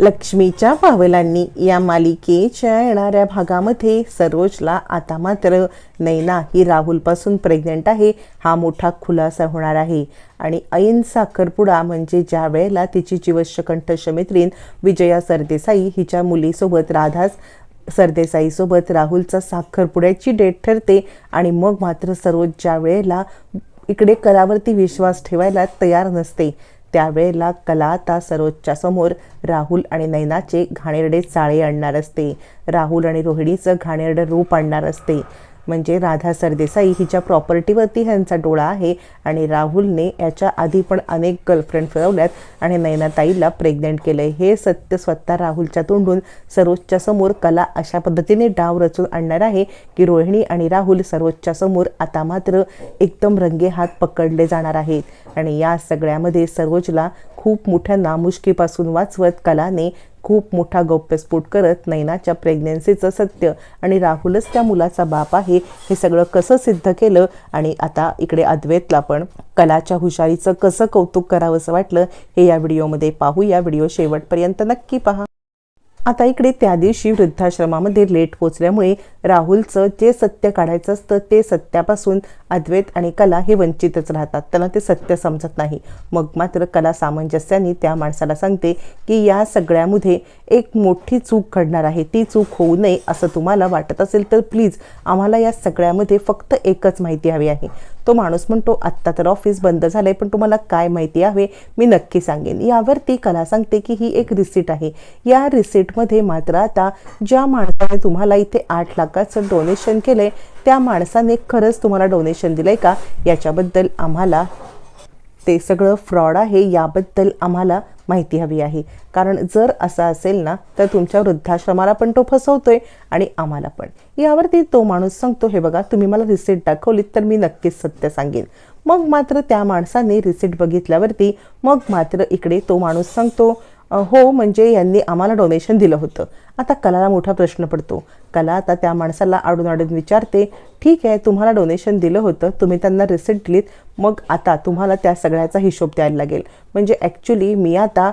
लक्ष्मीच्या पावलांनी या मालिकेच्या येणाऱ्या भागामध्ये सरोजला आता मात्र नैना ही राहुलपासून प्रेग्नंट आहे. हा मोठा खुलासा होणार आहे. आणि ऐन साखरपुडा म्हणजे ज्या वेळेला तिची जीवशकंठ शमित्रीन विजया सरदेसाई हिच्या मुलीसोबत राधास सरदेसाईसोबत राहुलचा साखरपुड्याची डेट ठरते आणि मग मात्र सरोज ज्या वेळेला इकडे करावरती विश्वास ठेवायला तयार नसते त्यावेळेला कला आता सरोजच्यासमोर राहुल आणि नैनाचे घाणेरडे चाळे आणणार असते. राहुल आणि रोहिणीचं घाणेरडं रूप आणणार असते. म्हणजे राधा सरदेसाई हिच्या प्रॉपर्टीवरती ह्यांचा डोळा आहे आणि राहुलने याच्या आधी पण अनेक गर्लफ्रेंड फिरवल्यात आणि नैनाताईला प्रेग्नेंट केलंय. हे सत्य स्वतः राहुलच्या तोंडून सरोजच्या समोर कला अशा पद्धतीने डाव रचून आणणार आहे की रोहिणी आणि राहुल सरोजच्या समोर आता मात्र एकदम रंगे हात पकडले जाणार आहेत. आणि या सगळ्यामध्ये सरोजला खूप मोठ्या नामुष्कीपासून वाचवत कलाने खूप मोठा गौप्यस्फोट करत नैनाच्या प्रेग्नेन्सीचं सत्य आणि राहुलच त्या मुलाचा बाप आहे हे सगळं कसं सिद्ध केलं आणि आता इकडे अद्वैतला पण कलाच्या हुशारीचं कसं कौतुक करावंसं वाटलं हे या व्हिडिओमध्ये पाहू या व्हिडिओ शेवटपर्यंत नक्की पहा. आता इकडे त्या दिवशी वृद्धाश्रमामध्ये लेट पोचल्यामुळे राहुलचं जे सत्य काढायचं असतं ते सत्यापासून अद्वैत आणि कला हे वंचितच राहतात. त्यांना ते सत्य समजत नाही. मग मात्र कला सामंजस्याने त्या माणसाला सांगते की या सगळ्यामध्ये एक मोठी चूक घडणार आहे. ती चूक होऊ नये असं तुम्हाला वाटत असेल तर प्लीज आम्हाला या सगळ्यामध्ये फक्त एकच माहिती हवी आहे. तो माणूस म्हणतो आत्ता तर ऑफिस बंद झालंय पण तुम्हाला काय माहिती हवे मी नक्की सांगेन. यावरती कला सांगते की ही एक रिसिट आहे. या रिसिटमध्ये मात्र आता ज्या माणसाने तुम्हाला इथे आठ लाखाचं डोनेशन केलंय त्या माणसाने खरंच तुम्हाला डोनेशन दिलंय का? याच्याबद्दल आम्हाला ते सगळं फ्रॉड आहे याबद्दल आम्हाला माहिती हवी आहे. कारण जर असं असेल ना तर तुमच्या वृद्धाश्रमाला पण तो फसवतोय आणि आम्हाला पण. यावरती तो माणूस सांगतो हे बघा तुम्ही मला रिसिट दाखवलीत तर मी नक्कीच सत्य सांगेन. मग मात्र त्या माणसाने रिसिट बघितल्यावरती मग मात्र इकडे तो माणूस सांगतो हो म्हणजे यांनी आम्हाला डोनेशन दिलं होतं. आता कलाला मोठा प्रश्न पडतो. कला आता त्या माणसाला आडून आडून विचारते ठीक आहे तुम्हाला डोनेशन दिलं होतं तुम्ही त्यांना रिसिट दिलीत मग आता तुम्हाला त्या सगळ्याचा हिशोब द्यायला लागेल. म्हणजे ॲक्च्युली मी आता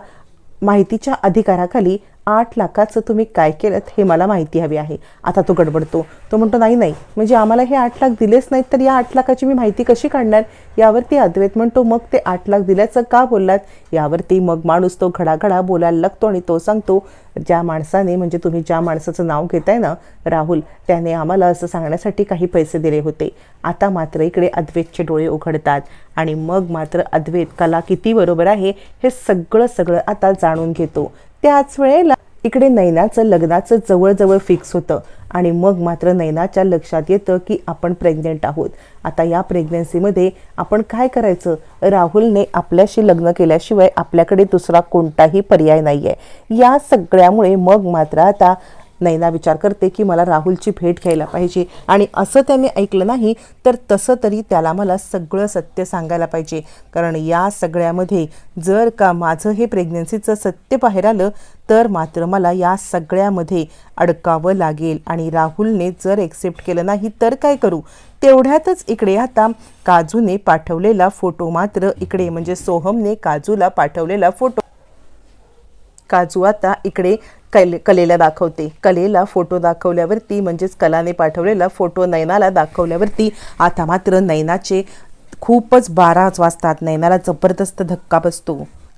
माहितीच्या अधिकाराखाली आठ लाखाचं तुम्ही काय केलं हे मला माहिती हवी आहे. आता तो गडबडतो. तो म्हणतो नाही नाही. म्हणजे आम्हाला हे आठ लाख दिलेच नाहीत तर या आठ लाखाची मी माहिती कशी काढणार? यावरती अद्वैत म्हणतो मग ते आठ लाख दिल्याचं का बोललात? यावरती मग माणूस तो घडाघडा बोलायला लागतो आणि तो सांगतो ज्या माणसाने म्हणजे तुम्ही ज्या माणसाचं नाव घेताय ना राहुल त्याने आम्हाला असं सांगण्यासाठी काही पैसे दिले होते. आता मात्र इकडे अद्वैतचे डोळे उघडतात आणि मग मात्र अद्वैत कला किती बरोबर आहे हे सगळं सगळं आता जाणून घेतो. त्याच वेळेला इकडे नैनाचं लग्नाचं जवळजवळ फिक्स होतं आणि मग मात्र नैनाच्या लक्षात येतं की आपण प्रेग्नेंट आहोत. आता या प्रेग्नन्सीमध्ये आपण काय करायचं? राहुलने आपल्याशी लग्न केल्याशिवाय आपल्याकडे दुसरा कोणताही पर्याय नाही आहे या सगळ्यामुळे मग मात्र आता नैना विचार करते की मला राहुलची भेट घ्यायला पाहिजे. आणि असं त्याने ऐकलं नाही तर तसं तरी त्याला मला सगळं सत्य सांगायला पाहिजे. कारण या सगळ्यामध्ये जर का माझं हे प्रेग्नन्सीचं सत्य बाहेर आलं तर मात्र मला या सगळ्यामध्ये अडकावं लागेल. आणि राहुलने जर एक्सेप्ट केलं नाही तर काय करू? तेवढ्यातच इकडे आता काजूने पाठवलेला फोटो मात्र इकडे म्हणजे सोहमने काजूला पाठवलेला फोटो काजू आता इकडे कले कलेला दाखवते. कलेला फोटो दाखवल्यावरती म्हणजेच कलाने पाठवलेला फोटो नैनाला दाखवल्यावरती आता मात्र नैनाचे खूपच बाराच वाजतात. नैनाला जबरदस्त धक्का बसतो.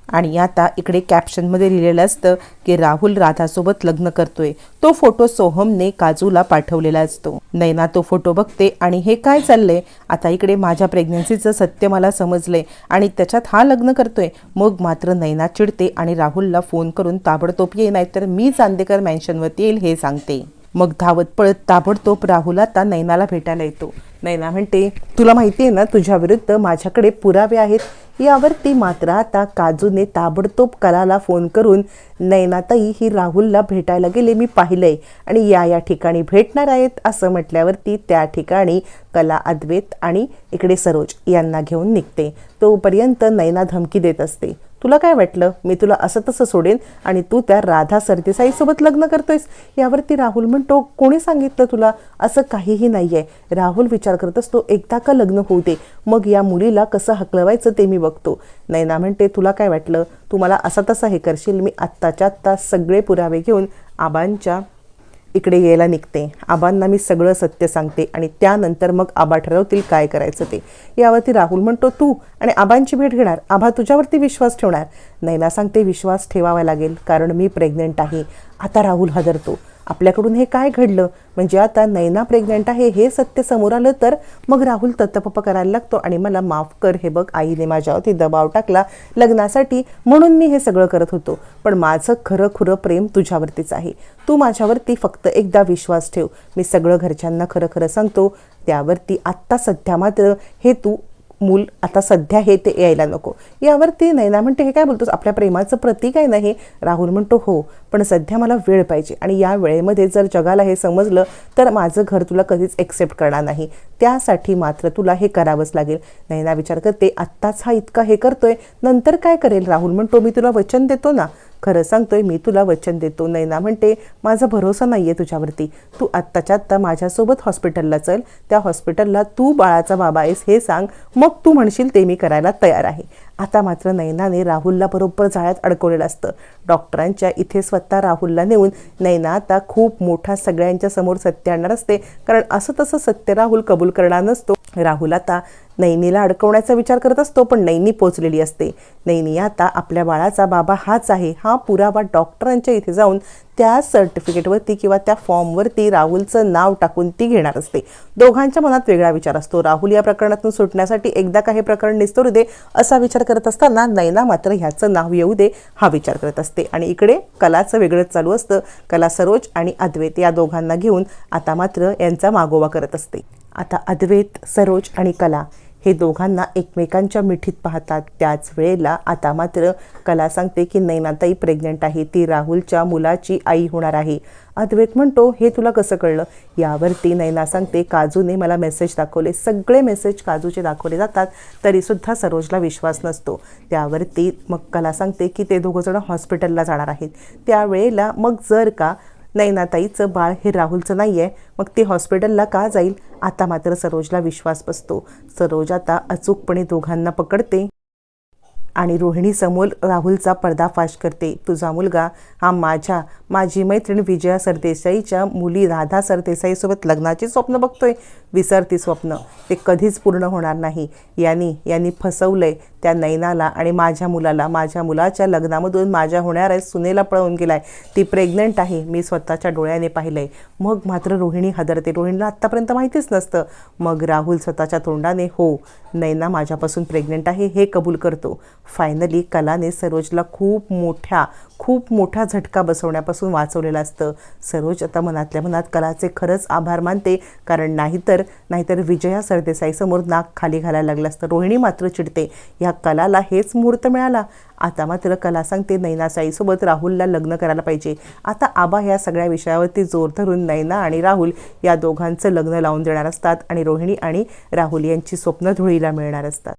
आणि आता इकडे कॅप्शनमध्ये लिहिलेलं असतं की राहुल राधासोबत लग्न करतोय. तो फोटो सोहमने काजूला पाठवलेला असतो. नैना तो फोटो बघते आणि हे काय चाललंय? आता इकडे माझ्या प्रेग्नन्सीचं सत्य मला समजलंय आणि त्याच्यात हा लग्न करतोय. मग मात्र नैना चिडते आणि राहुलला फोन करून ताबडतोब ये नाहीतर मी चांदेकर मॅन्शनवरती येईल हे सांगते. मग धावत पळत ताबडतोब राहुल आता नैनाला भेटायला येतो. नैना म्हणते तुला माहिती आहे ना तुझ्या विरुद्ध माझ्याकडे पुरावे आहेत. यावरती मात्र आता काजूने ताबडतोब कलाला फोन करून नैनाताई ही राहुलला भेटायला गेले मी पाहिलंय आणि या या ठिकाणी भेटणार आहेत असं म्हटल्यावरती त्या ठिकाणी कला अद्वैत आणि इकडे सरोज यांना घेऊन निघते. तोपर्यंत नैना धमकी देत असते. तुला काय वाटलं? मी तुला असं तसं सोडेन आणि तू त्या राधा सरदेसाईसोबत लग्न करतोयस. यावरती राहुल म्हणतो कोणी सांगितलं तुला? असं काहीही नाही आहे राहुल विचार करत असतो एकदा का लग्न होऊ दे? मग या मुलीला कसं हकलवायचं ते मी बघतो. नैना म्हणते तुला काय वाटलं? तू मला असा तसा हे करशील? मी आत्ताच्या आत्ता सगळे पुरावे घेऊन आबांच्या इकडे यायला निघते. आबांना मी सगळं सत्य सांगते आणि त्यानंतर मग आबा ठरवतील काय करायचं ते. यावरती राहुल म्हणतो तू आणि आबांची भेट घेणार. आबा तुझ्यावरती विश्वास ठेवणार. नैना सांगते विश्वास ठेवावा लागेल कारण मी प्रेग्नंट आहे. आता राहुल हादरतो आपल्याकडून हे काय घडलं? म्हणजे आता नैना प्रेग्नंट आहे हे सत्य समोर आलं तर मग राहुल तत्तपप्पा करायला लागतो. आणि मला माफ कर हे बघ आईने माझ्यावरती दबाव टाकला लग्नासाठी म्हणून मी हे सगळं करत होतो. पण माझं खरं खुरं प्रेम तुझ्यावरतीच आहे. तू माझ्यावरती फक्त एकदा विश्वास ठेव. मी सगळं घरच्यांना खरं खरं सांगतो. त्यावरती आत्ता सध्या मात्र हे तू मूल आता सध्या हे ते यायला नको. यावरती नैना म्हणते हे काय बोलतोस? आपल्या प्रेमाचं प्रतीक आहे ना हे? राहुल म्हणतो हो पण सध्या मला वेळ पाहिजे आणि या वेळेमध्ये जर जगाला हे समजलं तर माझं घर तुला कधीच एक्सेप्ट करणार नाही. त्यासाठी मात्र तुला हे करावंच लागेल. नैना विचार करते आत्ताच हा इतका हे करतोय नंतर काय करेल? राहुल म्हणतो मी तुला वचन देतो ना खरं सांगतोय मी तुला वचन देतो. नैना म्हणते माझा भरोसा नाही आहे तुझ्यावरती. तू आत्ताच्या आत्ता माझ्यासोबत हॉस्पिटलला चल. त्या हॉस्पिटलला तू बाळाचा बाबा आहेस हे सांग. मग तू म्हणशील ते मी करायला तयार आहे. आता मात्र नैनाने राहुलला बरोबर जाळ्यात अडकवलेलं असतं. डॉक्टरांच्या इथे स्वतः राहुलला नेऊन नैना आता खूप मोठा सगळ्यांच्या समोर सत्य आणणार असते. कारण असं तसं सत्य राहुल कबूल करणार नसतो. राहुल आता नैनीला अडकवण्याचा विचार करत असतो पण नैनी पोचलेली असते. नैनी आता आपल्या बाळाचा बाबा हाच आहे. हा पुरावा डॉक्टरांच्या इथे जाऊन त्या सर्टिफिकेटवरती किंवा त्या फॉर्मवरती राहुलचं नाव टाकून ती घेणार असते. दोघांच्या मनात वेगळा विचार असतो. राहुल या प्रकरणातून सुटण्यासाठी एकदा का हे प्रकरण निस्तरू दे असा विचार करत असताना नैना मात्र ह्याचं नाव येऊ दे हा विचार करत असते. आणि इकडे कलाचं वेगळंच चालू असतं. कला सरोज आणि अद्वैत या दोघांना घेऊन आता मात्र यांचा मागोवा करत असते. आता अद्वैत सरोज आणि कला हे दोघांना एकमेकांच्या मिठीत पाहतात. त्याच वेळेला आता मात्र कला सांगते की नैनाताई प्रेग्नंट आहे. ती राहुलच्या मुलाची आई होणार आहे. अद्वैत म्हणतो हे तुला कसं कळलं? यावरती नैना सांगते काजूने मला मेसेज दाखवले. सगळे मेसेज काजूचे दाखवले जातात. तरीसुद्धा सरोजला विश्वास नसतो. त्यावरती मग कला सांगते की ते दोघंजणं हॉस्पिटलला जाणार आहेत. त्यावेळेला मग जर का नाही ना ताईचं बाळ हे राहुलचं नाही आहे मग ती हॉस्पिटलला का जाईल? आता मात्र सरोजला विश्वास बसतो. सरोज आता अचूकपणे दोघांना पकडते. आणि रोहिणीसमोर राहुलचा पर्दाफाश करते. तुझा मुलगा हा माझ्या माझी मैत्रीण विजया सरदेसाईच्या मुली राधा सरदेसाईसोबत लग्नाचे स्वप्न बघतोय. विसरती स्वप्न. ते कधीच पूर्ण होणार नाही. यांनी यांनी फसवलंय त्या नैनाला आणि माझ्या मुलाला. माझ्या मुलाच्या लग्नामधून माझ्या होणाऱ्या सुनेला पळवून गेलाय. ती प्रेग्नंट आहे. मी स्वतःच्या डोळ्याने पाहिलंय. मग मात्र रोहिणी हदरते. रोहिणीला आत्तापर्यंत माहितीच नसतं. मग राहुल स्वतःच्या तोंडाने हो नैना माझ्यापासून प्रेग्नंट आहे. हे कबूल करतो. फायनली कलाने सरोजला खूप मोठ्या खूप मोठा झटका बसवण्यापासून वाचवलेलं असतं. सरोज आता मनातल्या मनात कलाचे खरंच आभार मानते. कारण नाहीतर नाहीतर विजया सरदेसाईसमोर नाक खाली घालायला लागलं असतं रोहिणी मात्र चिडते. ह्या कलाला हेच मुहूर्त मिळाला. आता मात्र कला सांगते नैनासाईसोबत राहुलला लग्न करायला पाहिजे. आता आबा ह्या सगळ्या विषयावरती जोर धरून नैना आणि राहुल या दोघांचं लग्न लावून देणार असतात आणि रोहिणी आणि राहुल यांची स्वप्न धुळीला मिळणार असतात.